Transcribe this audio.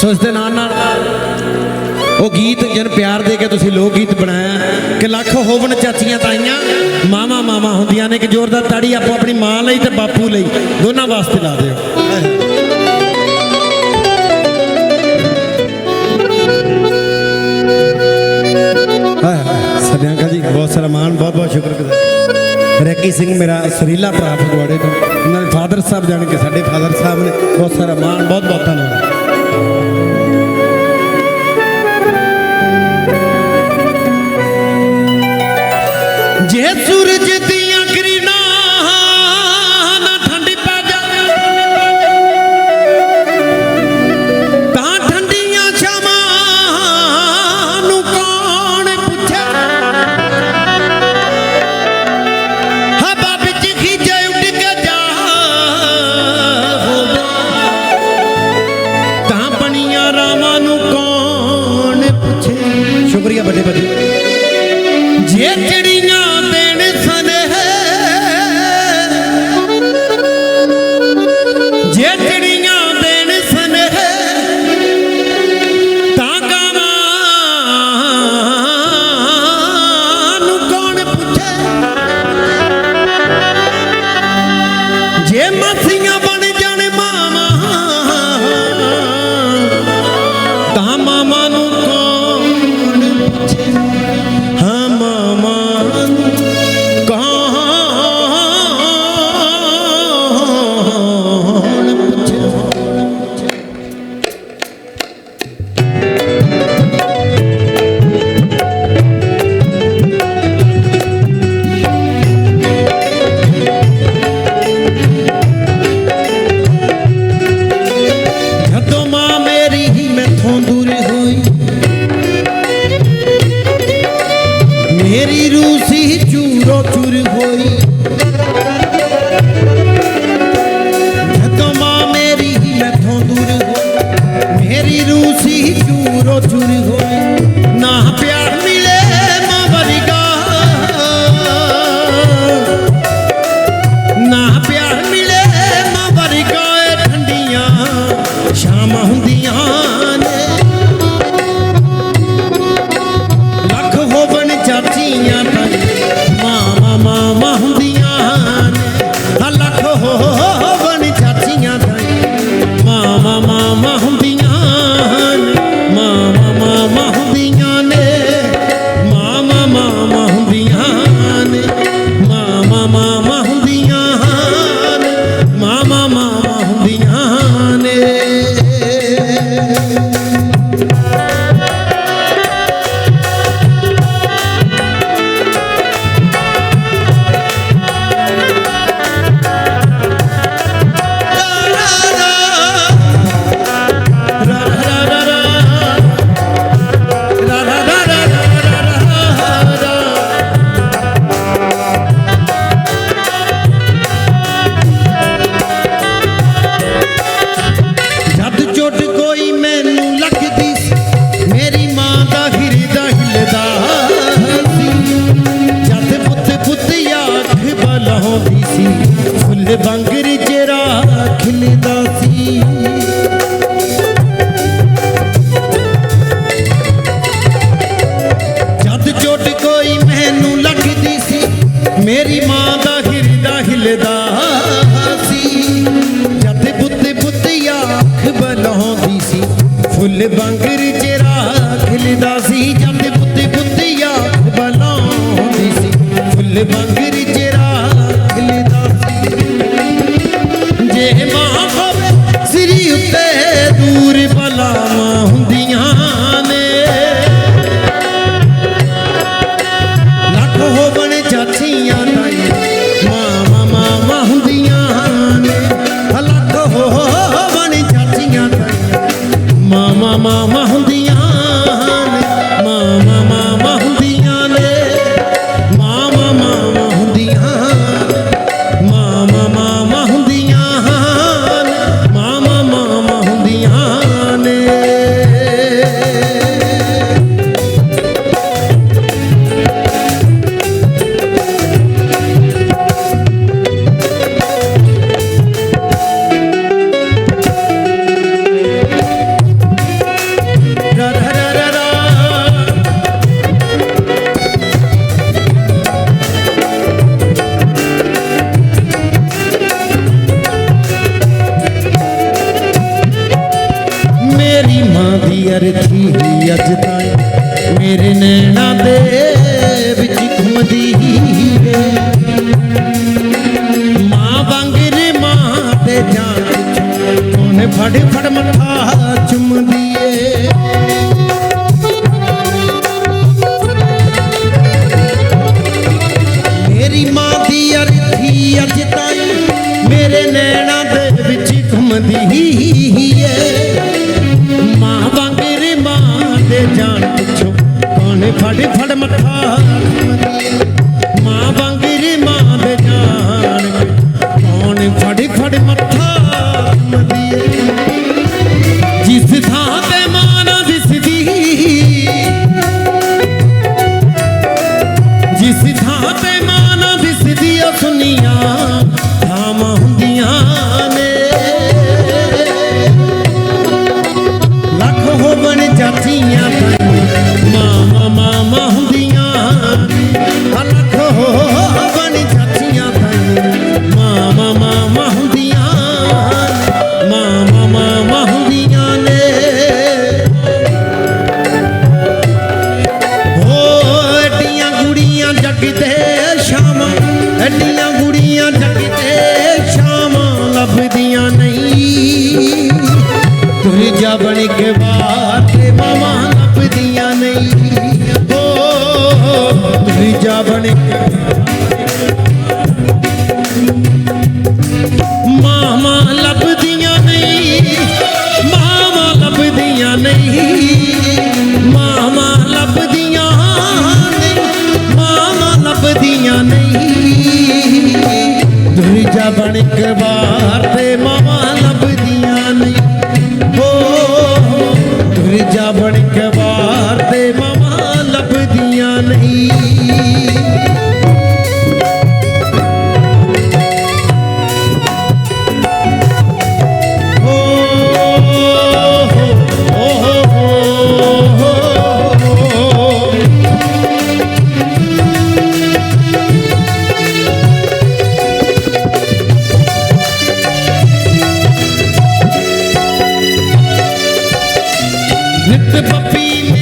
ਸੋ ਇਸ ਦੇ ਨਾਲ ਨਾਲ ਉਹ ਗੀਤ ਜਨ ਪਿਆਰ ਦੇ ਕੇ ਤੁਸੀਂ ਲੋਕ ਗੀਤ ਬਣਾਇਆ। ਕਿ ਲੱਖ ਹੋਵਨ ਚਾਚੀਆਂ ਤਾਈਆਂ, ਮਾਵਾ ਮਾਵਾ ਹੁੰਦੀਆਂ ਨੇ ਕਿ ਜ਼ੋਰਦਾਰ ਤਾੜੀ ਆਪੋ ਆਪਣੀ ਮਾਂ ਲਈ ਤੇ ਬਾਪੂ ਲਈ। ਦੋਨਾਂ ਵਾਸਤੇ ਲਾ ਦਿਓ। ਸਦਿਆਂਕਾ ਜੀ, ਬਹੁਤ ਸਾਰਾ ਮਾਨ ਬਹੁਤ ਬਹੁਤ ਸ਼ੁਕਰਗੁਜ਼ਾਰ ਰੈਕੀ ਸਿੰਘ ਮੇਰਾ ਸਰੀਲਾ ਭਰਾ ਫਗਵਾੜੇ ਤੋਂ। ਇਹਨਾਂ ਦੇ ਫਾਦਰ ਸਾਹਿਬ ਜਾਣ ਕੇ ਸਾਡੇ ਫਾਦਰ ਸਾਹਿਬ ਨੇ ਬਹੁਤ ਸਾਰਾ ਮਾਣ, ਬਹੁਤ ਬਹੁਤ ਧੰਨਵਾਦ। የማፍ ਫੁੱਲ ਬਾਂਗਰ ਚ ਖਿਲਦਾ ਸੀ ਜਦ ਬੁੱਧ ਬੁੱਧਿਆ ਬਲਾਉਂਦੀ ਸੀ। ਫੁੱਲ ਬਾਂਗਰ ਚ ਖਿਲਦਾ ਸੀ। ਜੇ ਮਾਂ ਹੋਵੇ ਸ੍ਰੀ ਉੱਤੇ ਦੂਰ ਕਰਦੀ ਹੀ ਅੱਜ ਤਾਈਂ। ਮੇਰੇ ਨੈਣਾ ਦੇ ਵਿੱਚ ਘੁੰਮਦੀ ਹੀ ਵੇ। ਮਾਂ ਵਾਂਗਰ ਮਾਂ ਤੇ ਜਾਨ ਉਹਨੇ ਫੜ ਫੜ ਮੱਥਾ ਚੁੰਮਦੀ ਏ। मथा y te আরেকবার রে মামা Hit the puppy.